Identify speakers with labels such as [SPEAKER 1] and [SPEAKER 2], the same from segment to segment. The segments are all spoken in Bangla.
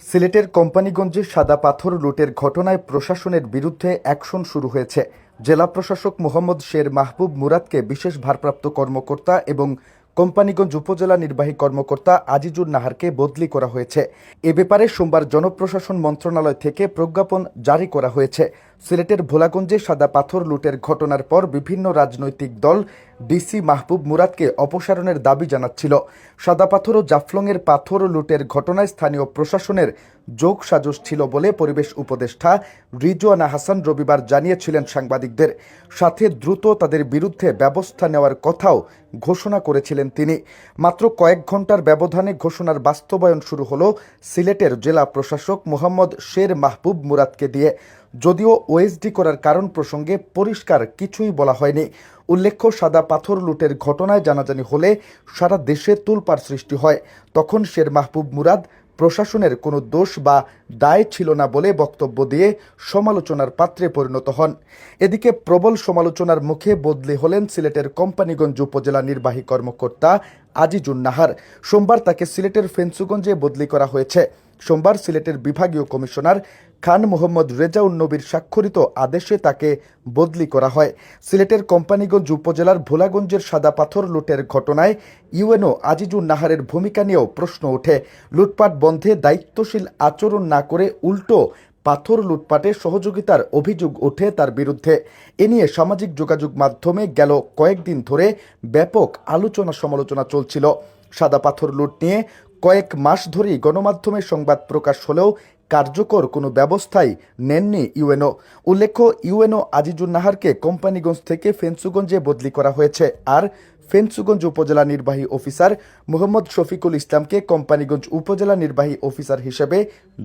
[SPEAKER 1] সিলেটের কোম্পানিগঞ্জে সাদা পাথর লুটের ঘটনায় প্রশাসনের বিরুদ্ধে অ্যাকশন শুরু হয়েছে। জেলা প্রশাসক মোহাম্মদ শের মাহবুব মুরাদকে বিশেষ ভারপ্রাপ্ত কর্মকর্তা এবং কোম্পানিগঞ্জ উপজেলা নির্বাহী কর্মকর্তা আজিজুর নাহারকে বদলি করা হয়েছে। এ ব্যাপারে সোমবার জনপ্রশাসন মন্ত্রণালয় থেকে প্রজ্ঞাপন জারি করা হয়েছে। সিলেটের ভোলাগঞ্জে সাদা পাথর লুটের ঘটনার পর বিভিন্ন রাজনৈতিক দল ডিসি মাহবুব মুরাদকে অপসারণের দাবি জানাচ্ছিল। সাদা পাথর ও জাফলংয়ের পাথর লুটের ঘটনায় স্থানীয় প্রশাসনের যোগ সাজস ছিল বলে পরিবেশ উপদেষ্টা রিজওয়ানা হাসান রবিবার জানিয়েছিলেন সাংবাদিকদের। সাথে দ্রুত তাদের বিরুদ্ধে ব্যবস্থা নেওয়ার কথাও ঘোষণা করেছিলেন তিনি। মাত্র কয়েক ঘণ্টার ব্যবধানে ঘোষণার বাস্তবায়ন শুরু হলো সিলেটের জেলা প্রশাসক মোহাম্মদ শের মাহবুব মুরাদকে দিয়ে। যদিও ওএসডি করার কারণ প্রসঙ্গে পরিষ্কার কিছুই বলা হয়নি। উল্লেখ্য, সাদা পাথর লুটের ঘটনায় জানাজানি হলে সারা দেশে তুলপার সৃষ্টি হয়। তখন শের মাহবুব মুরাদ প্রশাসনের কোনো দোষ বা দায় ছিল না বলে বক্তব্য দিয়ে সমালোচনার পাত্রে পরিণত হন। এদিকে প্রবল সমালোচনার মুখে বদলি হলেন সিলেটের কোম্পানিগঞ্জ উপজেলা নির্বাহী কর্মকর্তা আজিজুন নাহার। সোমবার তাকে সিলেটের ফেন্সুগঞ্জে বদলি করা হয়েছে। সোমবার সিলেটের বিভাগীয় কমিশনার খান মোহাম্মদ রেজাউন নবীর স্বাক্ষরিত আদেশে তাকে বদলি করা হয়। সিলেটের কোম্পানিগঞ্জ উপজেলার ভোলাগঞ্জের সাদা পাথর লুটের ঘটনায় ইউএনও আজিজুন নাহারের ভূমিকা নিয়েও প্রশ্ন ওঠে। লুটপাট বন্ধে দায়িত্বশীল আচরণ না করে উল্টো পাথর লুটপাটে সহযোগিতার অভিযোগ ওঠে তার বিরুদ্ধে। এ নিয়ে সামাজিক যোগাযোগ মাধ্যমে গেল কয়েকদিন ধরে ব্যাপক আলোচনা সমালোচনা চলছিল। সাদা পাথর লুট নিয়ে কয়েক মাস ধরেই গণমাধ্যমে সংবাদ প্রকাশ হলেও কার্যকর কোনো ব্যবস্থাই নেননি ইউএনও। উল্লেখ্য, ইউএনও আজিজুল নাহারকে কোম্পানিগঞ্জ থেকে ফেন্সুগঞ্জে বদলি করা হয়েছে আর ফেন্সুগঞ্জ উপজেলা নির্বাহী অফিসার মোহাম্মদ শফিকুল ইসলামকে কোম্পানিগঞ্জ উপজেলা নির্বাহী অফিসার হিসেবে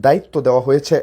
[SPEAKER 1] দায়িত্ব দেওয়া হয়েছে।